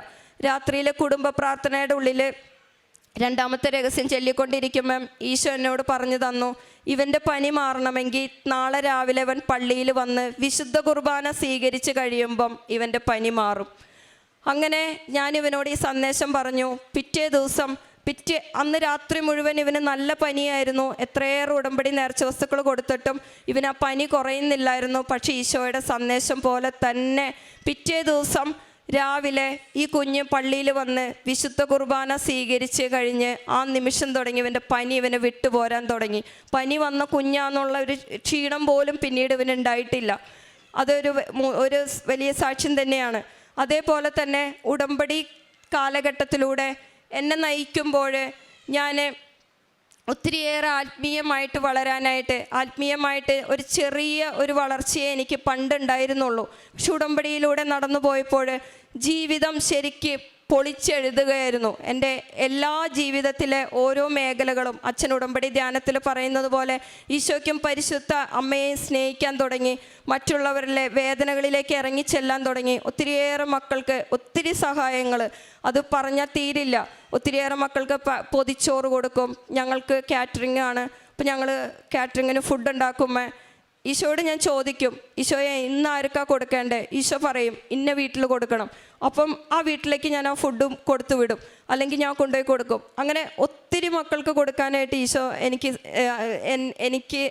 രാത്രിയിലെ കുടുംബ പ്രാർത്ഥനയുടെ ഉള്ളിൽ രണ്ടാമത്തെ രഹസ്യം ചൊല്ലിക്കൊണ്ടിരിക്കുമ്പം ഈശോ എന്നോട് പറഞ്ഞു തന്നു ഇവന്റെ പനി മാറണമെങ്കിൽ നാളെ രാവിലെ അവൻ പള്ളിയിൽ വന്ന് വിശുദ്ധ കുർബാന സ്വീകരിച്ച് കഴിയുമ്പം ഇവന്റെ പനി മാറും. അങ്ങനെ ഞാൻ ഇവനോട് ഈ സന്ദേശം പറഞ്ഞു പിറ്റേ ദിവസം പിറ്റേ അന്ന് രാത്രി മുഴുവൻ ഇവന് നല്ല പനിയായിരുന്നു. എത്രയേറെ ഉടമ്പടി നേർച്ച വസ്തുക്കൾ കൊടുത്തിട്ടും ഇവന് ആ പനി കുറയുന്നില്ലായിരുന്നു. പക്ഷേ ഈശോയുടെ സന്ദേശം പോലെ തന്നെ പിറ്റേ ദിവസം രാവിലെ ഈ കുഞ്ഞ് പള്ളിയിൽ വന്ന് വിശുദ്ധ കുർബാന സ്വീകരിച്ച് കഴിഞ്ഞ് ആ നിമിഷം തുടങ്ങി ഇവന്റെ പനി ഇവന് വിട്ടുപോരാൻ തുടങ്ങി. പനി വന്ന കുഞ്ഞാന്നുള്ള ഒരു ക്ഷീണം പോലും പിന്നീട് ഇവന് ഉണ്ടായിട്ടില്ല. അതൊരു ഒരു വലിയ സാക്ഷ്യം തന്നെയാണ്. അതേപോലെ തന്നെ ഉടമ്പടി കാലഘട്ടത്തിലൂടെ എന്നെ നയിക്കുമ്പോൾ ഞാൻ ഒത്തിരിയേറെ ആത്മീയമായിട്ട് വളരാനായിട്ട് ആത്മീയമായിട്ട് ഒരു ചെറിയ ഒരു വളർച്ചയെ എനിക്ക് പണ്ടുണ്ടായിരുന്നുള്ളൂ. പക്ഷെ ഉടമ്പടിയിലൂടെ നടന്നു പോയപ്പോൾ ജീവിതം ശരിക്ക് പൊളിച്ചെഴുതുകയായിരുന്നു. എന്റെ എല്ലാ ജീവിതത്തിലെ ഓരോ മേഖലകളും അച്ഛൻ ഉടമ്പടി ധ്യാനത്തിൽ പറയുന്നത് പോലെ ഈശോയ്ക്കും പരിശുദ്ധ അമ്മയെ സ്നേഹിക്കാൻ തുടങ്ങി മറ്റുള്ളവരിലെ വേദനകളിലേക്ക് ഇറങ്ങി ചെല്ലാൻ തുടങ്ങി. ഒത്തിരിയേറെ മക്കൾക്ക് ഒത്തിരി സഹായങ്ങൾ. അത് പറഞ്ഞാൽ തീരില്ല. ഒത്തിരിയേറെ മക്കൾക്ക് പൊതിച്ചോറ് കൊടുക്കും. ഞങ്ങൾക്ക് കാറ്ററിംഗ് ആണ്. അപ്പം ഞങ്ങൾ കാറ്ററിങ്ങിന് ഫുഡ് ഉണ്ടാക്കുമ്പോൾ ഈശോയോട് ഞാൻ ചോദിക്കും ഈശോയെ ഇന്ന് ആർക്കാ കൊടുക്കേണ്ടേ? ഈശോ പറയും ഇന്ന വീട്ടിൽ കൊടുക്കണം. അപ്പം ആ വീട്ടിലേക്ക് ഞാൻ ആ ഫുഡും കൊടുത്തു വിടും. അല്ലെങ്കിൽ ഞാൻ കൊണ്ടുപോയി കൊടുക്കും. അങ്ങനെ ഒത്തിരി മക്കൾക്ക് കൊടുക്കാനായിട്ട് ഈശോ എനിക്ക് എനിക്ക്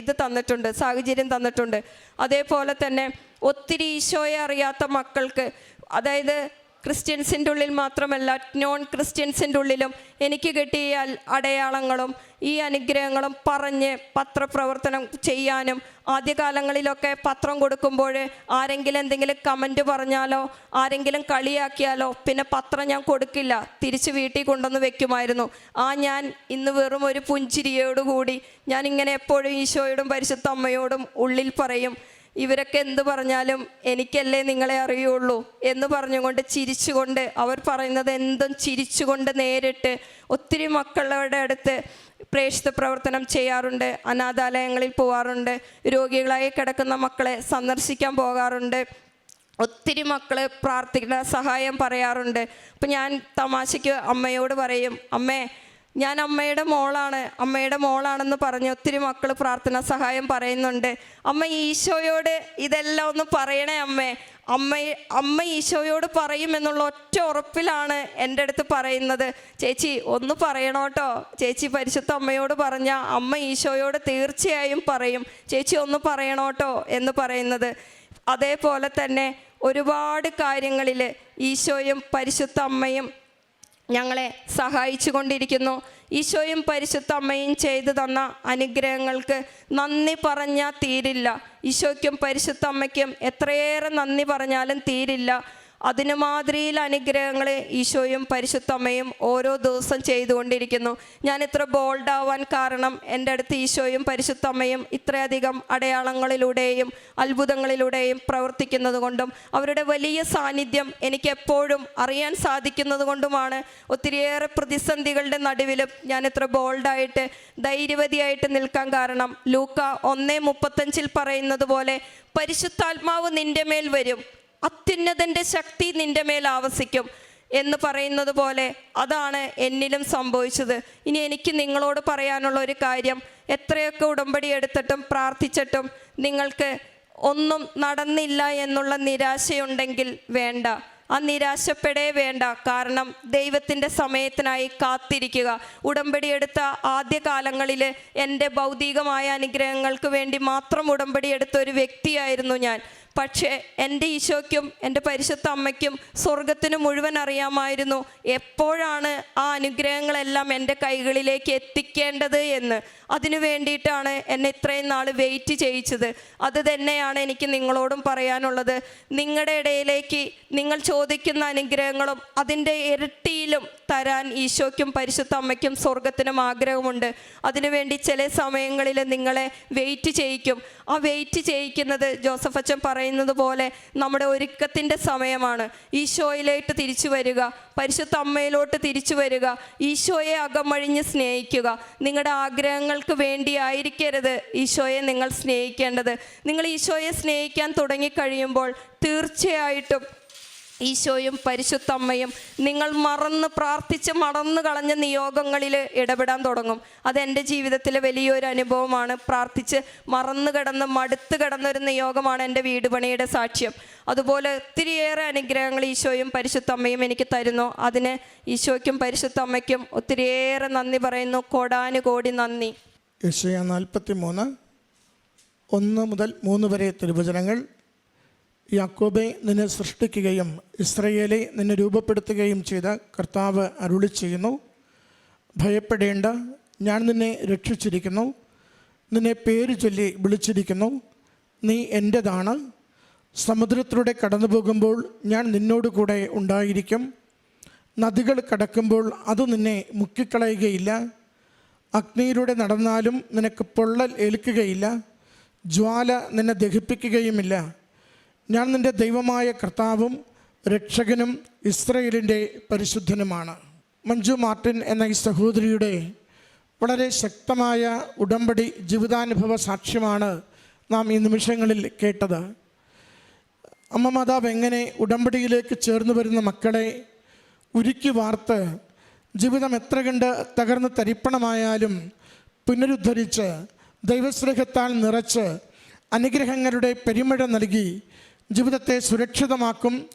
ഇത് തന്നിട്ടുണ്ട് സാഹചര്യം തന്നിട്ടുണ്ട്. അതേപോലെ തന്നെ ഒത്തിരി ഈശോയെ അറിയാത്ത മക്കൾക്ക് അതായത് ക്രിസ്ത്യൻസിന്റെ ഉള്ളിൽ മാത്രമല്ല നോൺ ക്രിസ്ത്യൻസിന്റെ ഉള്ളിലും എനിക്ക് കിട്ടിയ അടയാളങ്ങളും ഈ അനുഗ്രഹങ്ങളും പറഞ്ഞ് പത്രപ്രവർത്തനം ചെയ്യാനും ആദ്യകാലങ്ങളിലൊക്കെ പത്രം കൊടുക്കുമ്പോൾ ആരെങ്കിലും എന്തെങ്കിലും കമന്റ് പറഞ്ഞാലോ ആരെങ്കിലും കളിയാക്കിയാലോ പിന്നെ പത്രം ഞാൻ കൊടുക്കില്ല. തിരിച്ച് വീട്ടിൽ കൊണ്ടുവന്ന് വെക്കുമായിരുന്നു. ആ ഞാൻ ഇന്ന് വെറും ഒരു പുഞ്ചിരിയോടുകൂടി ഞാൻ ഇങ്ങനെ എപ്പോഴും ഈശോയോടും പരിശുദ്ധ അമ്മയോടും ഉള്ളിൽ പറയും ഇവരൊക്കെ എന്ത് പറഞ്ഞാലും എനിക്കല്ലേ നിങ്ങളെ അറിയുള്ളൂ എന്ന് പറഞ്ഞുകൊണ്ട് ചിരിച്ചുകൊണ്ട് അവർ പറയുന്നത് എന്തും ചിരിച്ചുകൊണ്ട് നേരിട്ട് ഒത്തിരി മക്കളുടെ അടുത്ത് പ്രേക്ഷിത പ്രവർത്തനം ചെയ്യാറുണ്ട് അനാഥാലയങ്ങളിൽ പോകാറുണ്ട് രോഗികളായി കിടക്കുന്ന മക്കളെ സന്ദർശിക്കാൻ പോകാറുണ്ട് ഒത്തിരി മക്കൾ പ്രാർത്ഥിക്കുന്ന സഹായം പറയാറുണ്ട്. അപ്പം ഞാൻ തമാശയ്ക്ക് അമ്മയോട് പറയും അമ്മേ ഞാൻ അമ്മയുടെ മോളാണ്. അമ്മയുടെ മോളാണെന്ന് പറഞ്ഞ് ഒത്തിരി മക്കൾ പ്രാർത്ഥന സഹായം പറയുന്നുണ്ട്. അമ്മ ഈശോയോട് ഇതെല്ലാം ഒന്ന് പറയണേ അമ്മേ. അമ്മ അമ്മ ഈശോയോട് പറയും എന്നുള്ള ഒറ്റ ഉറപ്പിലാണ് എന്റെ അടുത്ത് പറയുന്നത്. ചേച്ചി ഒന്ന് പറയണോട്ടോ ചേച്ചി പരിശുദ്ധ അമ്മയോട് പറഞ്ഞ അമ്മ ഈശോയോട് തീർച്ചയായും പറയും. ചേച്ചി ഒന്ന് പറയണോട്ടോ എന്ന് പറയുന്നത്. അതേപോലെ തന്നെ ഒരുപാട് കാര്യങ്ങളിൽ ഈശോയും പരിശുദ്ധ അമ്മയും ഞങ്ങളെ സഹായിച്ചു കൊണ്ടിരിക്കുന്നു ഈശോയും പരിശുദ്ധ അമ്മയും ചെയ്തു തന്ന അനുഗ്രഹങ്ങൾക്ക് നന്ദി പറഞ്ഞാൽ തീരില്ല. ഈശോയ്ക്കും പരിശുദ്ധ അമ്മയ്ക്കും എത്രയേറെ നന്ദി പറഞ്ഞാലും തീരില്ല. അതിനു മാതിരിയിൽ അനുഗ്രഹങ്ങൾ ഈശോയും പരിശുദ്ധമ്മയും ഓരോ ദിവസം ചെയ്തുകൊണ്ടിരിക്കുന്നു. ഞാൻ ഇത്ര ബോൾഡാവാൻ കാരണം എന്റെ അടുത്ത് ഈശോയും പരിശുദ്ധമ്മയും ഇത്രയധികം അടയാളങ്ങളിലൂടെയും അത്ഭുതങ്ങളിലൂടെയും പ്രവർത്തിക്കുന്നത് കൊണ്ടും അവരുടെ വലിയ സാന്നിധ്യം എനിക്ക് എപ്പോഴും അറിയാൻ സാധിക്കുന്നത് കൊണ്ടുമാണ്. ഒത്തിരിയേറെ പ്രതിസന്ധികളുടെ നടുവിലും ഞാൻ ഇത്ര ബോൾഡായിട്ട് ധൈര്യവതിയായിട്ട് നിൽക്കാൻ കാരണം ലൂക്ക ഒന്നേ മുപ്പത്തഞ്ചിൽ പറയുന്നത് പോലെ പരിശുദ്ധാത്മാവ് നിന്റെ മേൽ വരും. അത്യുന്നതന്റെ ശക്തി നിന്റെ മേൽ ആവസിക്കും എന്ന് പറയുന്നത് പോലെ അതാണ് എന്നിലും സംഭവിച്ചത്. ഇനി എനിക്ക് നിങ്ങളോട് പറയാനുള്ള ഒരു കാര്യം എത്രയൊക്കെ ഉടമ്പടി എടുത്തിട്ടും പ്രാർത്ഥിച്ചിട്ടും നിങ്ങൾക്ക് ഒന്നും നടന്നില്ല എന്നുള്ള നിരാശയുണ്ടെങ്കിൽ വേണ്ട. ആ നിരാശപ്പെടേ വേണ്ട. കാരണം ദൈവത്തിന്റെ സമയത്തിനായി കാത്തിരിക്കുക. ഉടമ്പടി എടുത്ത ആദ്യ കാലങ്ങളിൽ എന്റെ ഭൗതികമായ അനുഗ്രഹങ്ങൾക്ക് വേണ്ടി മാത്രം ഉടമ്പടി എടുത്ത ഒരു വ്യക്തിയായിരുന്നു ഞാൻ. പക്ഷേ എന്റെ ഈശോയ്ക്കും എന്റെ പരിശുദ്ധ അമ്മയ്ക്കും സ്വർഗത്തിന് മുഴുവൻ അറിയാമായിരുന്നു എപ്പോഴാണ് ആ അനുഗ്രഹങ്ങളെല്ലാം എന്റെ കൈകളിലേക്ക് എത്തിക്കേണ്ടത് എന്ന്. അതിനു വേണ്ടിയിട്ടാണ് എന്നെ ഇത്രയും നാൾ വെയിറ്റ് ചെയ്യിച്ചത്. അത് തന്നെയാണ് എനിക്ക് നിങ്ങളോടും പറയാനുള്ളത്. നിങ്ങളുടെ ഇടയിലേക്ക് നിങ്ങൾ ചോദിക്കുന്ന അനുഗ്രഹങ്ങളും അതിന്റെ ഇരട്ടിയിലും തരാൻ ഈശോയ്ക്കും പരിശുദ്ധ അമ്മയ്ക്കും സ്വർഗത്തിനും ആഗ്രഹമുണ്ട്. അതിനുവേണ്ടി ചില സമയങ്ങളിൽ നിങ്ങളെ വെയിറ്റ് ചെയ്യിക്കും. ആ വെയിറ്റ് ചെയ്യിക്കുന്നത് ജോസഫ് അച്ഛൻ പറയുന്നത് പോലെ നമ്മുടെ ഒരുക്കത്തിന്റെ സമയമാണ്. ഈശോയിലേക്ക് തിരിച്ചു വരിക പരിശുദ്ധ അമ്മയിലോട്ട് തിരിച്ചു വരിക ഈശോയെ അകമഴിഞ്ഞ് സ്നേഹിക്കുക. നിങ്ങളുടെ ആഗ്രഹങ്ങൾക്ക് വേണ്ടിയായിരിക്കരുത് ഈശോയെ നിങ്ങൾ സ്നേഹിക്കേണ്ടത്. നിങ്ങൾ ഈശോയെ സ്നേഹിക്കാൻ തുടങ്ങിക്കഴിയുമ്പോൾ തീർച്ചയായിട്ടും ഈശോയും പരിശുദ്ധമ്മയും നിങ്ങൾ മറന്ന് പ്രാർത്ഥിച്ച് മറന്നു കളഞ്ഞ നിയോഗങ്ങളിൽ ഇടപെടാൻ തുടങ്ങും. അത് എന്റെ ജീവിതത്തിലെ വലിയൊരു അനുഭവമാണ്. പ്രാർത്ഥിച്ച് മറന്നു കിടന്ന് മടുത്ത് കിടന്നൊരു നിയോഗമാണ് എന്റെ വീട് പണിയുടെ സാക്ഷ്യം. അതുപോലെ ഒത്തിരിയേറെ അനുഗ്രഹങ്ങൾ ഈശോയും പരിശുദ്ധമ്മയും എനിക്ക് തരുന്നു. അതിന് ഈശോയ്ക്കും പരിശുദ്ധമ്മയ്ക്കും ഒത്തിരിയേറെ നന്ദി പറയുന്നു. കോടാനുകോടി നന്ദി. യശയ നാൽപ്പത്തി മൂന്ന് ഒന്ന് മുതൽ മൂന്ന് വരെ തിരുവചനങ്ങൾ. യാക്കോബെ നിന്നെ സൃഷ്ടിക്കുകയും ഇസ്രയേലെ നിന്നെ രൂപപ്പെടുത്തുകയും ചെയ്ത കർത്താവ് അരുളി ചെയ്യുന്നു. ഭയപ്പെടേണ്ട ഞാൻ നിന്നെ രക്ഷിച്ചിരിക്കുന്നു. നിന്നെ പേര് ചൊല്ലി വിളിച്ചിരിക്കുന്നു. നീ എന്റെതാണ് സമുദ്രത്തിലൂടെ കടന്നു പോകുമ്പോൾ ഞാൻ നിന്നോടുകൂടെ ഉണ്ടായിരിക്കും. നദികൾ കടക്കുമ്പോൾ അത് നിന്നെ മുക്കിക്കളയുകയില്ല. അഗ്നിയിലൂടെ നടന്നാലും നിനക്ക് പൊള്ളൽ ഏൽക്കുകയില്ല. ജ്വാല നിന്നെ ദഹിപ്പിക്കുകയുമില്ല. ഞാൻ നിന്റെ ദൈവമായ കർത്താവും രക്ഷകനും ഇസ്രയേലിന്റെ പരിശുദ്ധനുമാണ്. മഞ്ജു മാർട്ടിൻ എന്ന ഈ സഹോദരിയുടെ വളരെ ശക്തമായ ഉടമ്പടി ജീവിതാനുഭവ സാക്ഷ്യമാണ് നാം ഈ നിമിഷങ്ങളിൽ കേട്ടത്. അമ്മ മാതാവ് എങ്ങനെ ഉടമ്പടിയിലേക്ക് ചേർന്ന് വരുന്ന മക്കളെ ഉരുക്കി വാർത്ത് ജീവിതം എത്ര കണ്ട് തകർന്ന് തരിപ്പണമായാലും പുനരുദ്ധരിച്ച് ദൈവസ്നേഹത്താൽ നിറച്ച് അനുഗ്രഹങ്ങളുടെ പെരുമഴ നൽകി ജീവിതത്തെ സുരക്ഷിതമാക്കും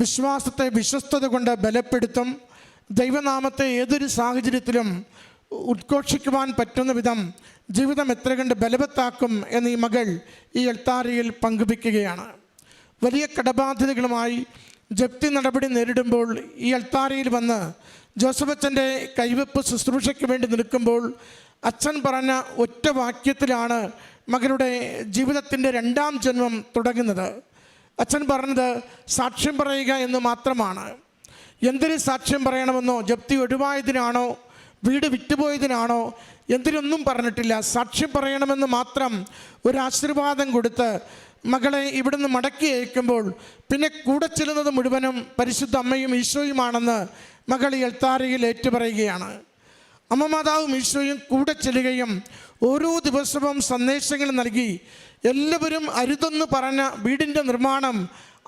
വിശ്വാസത്തെ വിശ്വസ്തത കൊണ്ട് ബലപ്പെടുത്തും ദൈവനാമത്തെ ഏതൊരു സാഹചര്യത്തിലും ഉദ്ഘോഷിക്കുവാൻ പറ്റുന്ന വിധം ജീവിതം എത്ര കണ്ട് ബലവത്താക്കും എന്ന് ഈ മകൾ ഈ എൽത്താരയിൽ പങ്കുവയ്ക്കുകയാണ്. വലിയ കടബാധ്യതകളുമായി ജപ്തി നടപടി നേരിടുമ്പോൾ ഈ എൽത്താരയിൽ വന്ന് ജോസഫ് അച്ഛന്റെ കൈവെപ്പ് ശുശ്രൂഷയ്ക്ക് വേണ്ടി നിൽക്കുമ്പോൾ അച്ഛൻ പറഞ്ഞ ഒറ്റ വാക്യത്തിലാണ് മകളുടെ ജീവിതത്തിന്റെ രണ്ടാം ജന്മം തുടങ്ങുന്നത്. അച്ഛൻ പറഞ്ഞത് സാക്ഷ്യം പറയുക എന്ന് മാത്രമാണ്. എന്തിന് സാക്ഷ്യം പറയണമെന്നോ ജപ്തി ഒഴിവായതിനാണോ വീട് വിറ്റുപോയതിനാണോ എന്തിനൊന്നും പറഞ്ഞിട്ടില്ല. സാക്ഷ്യം പറയണമെന്ന് മാത്രം ഒരു ആശീർവാദം കൊടുത്ത് മകളെ ഇവിടുന്ന് മടക്കി അയക്കുമ്പോൾ പിന്നെ കൂടെ ചെല്ലുന്നത് മുഴുവനും പരിശുദ്ധ അമ്മയും ഈശോയുമാണെന്ന് മകൾ എൽത്താരയിൽ ഏറ്റുപറയുകയാണ്. അമ്മ മാതാവും ഈശോയും കൂടെ ചെല്ലുകയും ഓരോ ദിവസവും സന്ദേശങ്ങൾ നൽകി എല്ലാവരും അരുതെന്ന് പറഞ്ഞ വീടിന്റെ നിർമ്മാണം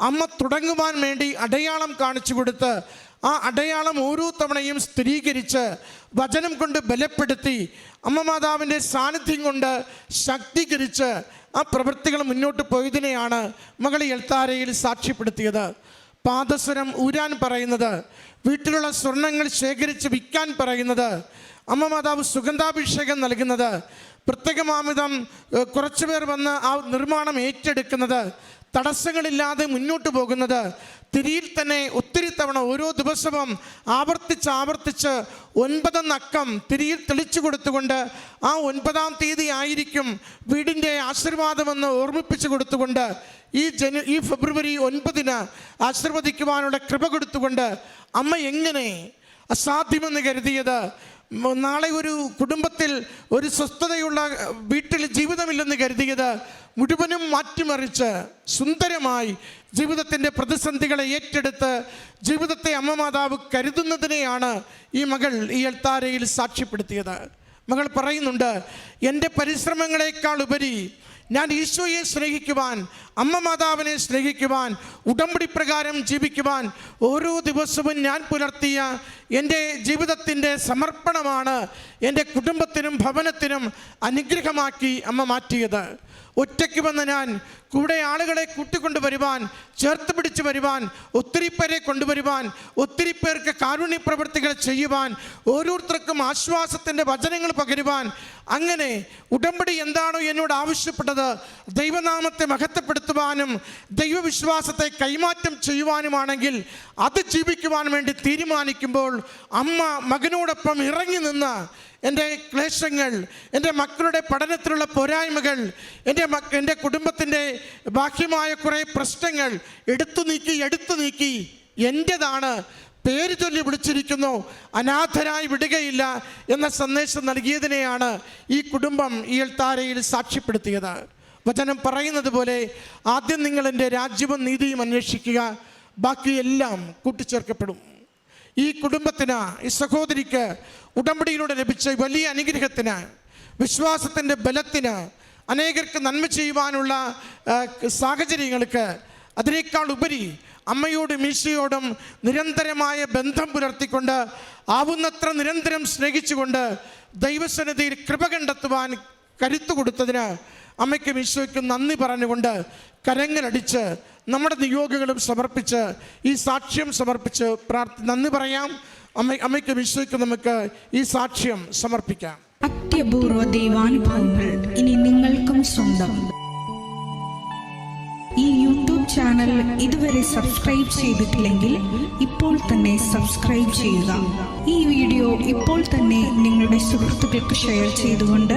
അമ്മ തുടങ്ങുവാൻ വേണ്ടി അടയാളം കാണിച്ചു കൊടുത്ത് ആ അടയാളം ഓരോ തവണയും സ്ഥിരീകരിച്ച് വചനം കൊണ്ട് ബലപ്പെടുത്തി അമ്മ മാതാവിന്റെ സാന്നിധ്യം കൊണ്ട് ശക്തീകരിച്ച് ആ പ്രവൃത്തികൾ മുന്നോട്ട് പോയതിനെയാണ് മകൾ ഈ എൽത്താരയിൽ സാക്ഷ്യപ്പെടുത്തിയത്. പാദസ്വരം ഊരാൻ പറയുന്നത് വീട്ടിലുള്ള സ്വർണങ്ങൾ ശേഖരിച്ച് വിൽക്കാൻ പറയുന്നത് അമ്മ മാതാവ് സുഗന്ധാഭിഷേകം നൽകുന്നത്. പ്രത്യേകമാമിതം കുറച്ചു പേർ വന്ന് ആ നിർമ്മാണം ഏറ്റെടുക്കുന്നത്. തടസ്സങ്ങളില്ലാതെ മുന്നോട്ട് പോകുന്നത്. തിരിയിൽ തന്നെ ഒത്തിരി തവണ ഓരോ ദിവസവും ആവർത്തിച്ച് ആവർത്തിച്ച് ഒൻപതെന്നക്കം തിരിയിൽ തെളിച്ചു കൊടുത്തുകൊണ്ട് ആ ഒൻപതാം തീയതി ആയിരിക്കും വീടിന്റെ ആശീർവാദമെന്ന് ഓർമ്മിപ്പിച്ചു കൊടുത്തുകൊണ്ട് ഈ ജന ഈ ഫെബ്രുവരി ഒൻപതിന് ആശീർവദിക്കുവാനുള്ള കൃപ കൊടുത്തുകൊണ്ട് അമ്മ എങ്ങനെ അസാധ്യമെന്ന് കരുതിയത്? നാളെ ഒരു കുടുംബത്തിൽ ഒരു സ്വസ്ഥതയുള്ള വീട്ടിൽ ജീവിതമില്ലെന്ന് കരുതിയത് മുഴുവനും മാറ്റിമറിച്ച് സുന്ദരമായി ജീവിതത്തിന്റെ പ്രതിസന്ധികളെ ഏറ്റെടുത്ത് ജീവിതത്തെ അമ്മ മാതാവ് കരുതുന്നതിനെയാണ് ഈ മകൾ ഈ എൽത്താരയിൽ സാക്ഷ്യപ്പെടുത്തിയത്. മകൾ പറയുന്നുണ്ട് എന്റെ പരിശ്രമങ്ങളെക്കാൾ ഉപരി ഞാൻ ഈശോയെ സ്നേഹിക്കുവാൻ അമ്മ മാതാവിനെ സ്നേഹിക്കുവാൻ ഉടമ്പടി പ്രകാരം ജീവിക്കുവാൻ ഓരോ ദിവസവും ഞാൻ പുലർത്തിയ എന്റെ ജീവിതത്തിന്റെ സമർപ്പണമാണ് എന്റെ കുടുംബത്തിനും ഭവനത്തിനും അനുഗ്രഹമാക്കി അമ്മ മാറ്റിയത്. ഒറ്റയ്ക്ക് വന്ന ഞാൻ കൂടെ ആളുകളെ കൂട്ടിക്കൊണ്ടു വരുവാൻ ചേർത്ത് പിടിച്ച് വരുവാൻ ഒത്തിരി പേരെ കൊണ്ടുവരുവാൻ ഒത്തിരി പേർക്ക് കാരുണ്യ പ്രവൃത്തികൾ ചെയ്യുവാൻ ഓരോരുത്തർക്കും ആശ്വാസത്തിന്റെ വചനങ്ങൾ പകരുവാൻ അങ്ങനെ ഉടമ്പടി എന്താണോ എന്നോട് ആവശ്യപ്പെട്ടത് ദൈവനാമത്തെ മഹത്വപ്പെടുത്തുവാനും ദൈവവിശ്വാസത്തെ കൈമാറ്റം ചെയ്യുവാനുമാണെങ്കിൽ അത് ജീവിക്കുവാൻ വേണ്ടി തീരുമാനിക്കുമ്പോൾ അമ്മ മകനോടൊപ്പം ഇറങ്ങി നിന്ന് എന്റെ ക്ലേശങ്ങൾ എന്റെ മക്കളുടെ പഠനത്തിലുള്ള പോരായ്മകൾ എന്റെ മക്ക എന്റെ കുടുംബത്തിന്റെ ബാഹ്യമായ കുറേ പ്രശ്നങ്ങൾ എടുത്തു നീക്കി എടുത്തു നീക്കി എന്റെതാണ്. പേര് ചൊല്ലി വിളിച്ചിരിക്കുന്നു അനാഥരായി വിടുകയില്ല എന്ന സന്ദേശം നൽകിയതിനെയാണ് ഈ കുടുംബം ഈ എൽത്താരയിൽ സാക്ഷ്യപ്പെടുത്തിയത്. വചനം പറയുന്നത് പോലെ ആദ്യം നിങ്ങൾ എന്റെ രാജ്യവും നീതിയും അന്വേഷിക്കുക ബാക്കിയെല്ലാം കൂട്ടിച്ചേർക്കപ്പെടും. ഈ കുടുംബത്തിന് ഈ സഹോദരിക്ക് ഉടമ്പടിയിലൂടെ ലഭിച്ച വലിയ അനുഗ്രഹത്തിന് വിശ്വാസത്തിന്റെ ബലത്തിന് അനേകർക്ക് നന്മ ചെയ്യുവാനുള്ള സാഹചര്യങ്ങൾക്ക് അതിനേക്കാൾ ഉപരി അമ്മയോടും ഈശയോടും നിരന്തരമായ ബന്ധം പുലർത്തിക്കൊണ്ട് ആവുന്നത്ര നിരന്തരം സ്നേഹിച്ചുകൊണ്ട് ദൈവസന്നിധിയിൽ കൃപ കണ്ടെത്തുവാൻ കരുത്തു കൊടുത്തതിന് അമ്മയ്ക്കും ഈശോയ്ക്കും നന്ദി പറഞ്ഞുകൊണ്ട് കരങ്ങളടിച്ച് നമ്മുടെ നിയോഗങ്ങളും സമർപ്പിച്ച് ഈ സാക്ഷ്യം സമർപ്പിച്ച് പ്രാർത്ഥി നന്ദി പറയാം. അമ്മ അമ്മയ്ക്കും ഈശോയ്ക്കും നമുക്ക് ഈ സാക്ഷ്യം സമർപ്പിക്കാം. അത്യപൂർവ ദൈവാനുഭവങ്ങൾ ഇനി നിങ്ങൾക്കും സ്വന്തം. ഈ യൂട്യൂബ് ചാനൽ ഇതുവരെ സബ്സ്ക്രൈബ് ചെയ്തിട്ടില്ലെങ്കിൽ ഇപ്പോൾ തന്നെ സബ്സ്ക്രൈബ് ചെയ്യുക. ഈ വീഡിയോ ഇപ്പോൾ തന്നെ നിങ്ങളുടെ സുഹൃത്തുക്കൾക്ക് ഷെയർ ചെയ്തുകൊണ്ട്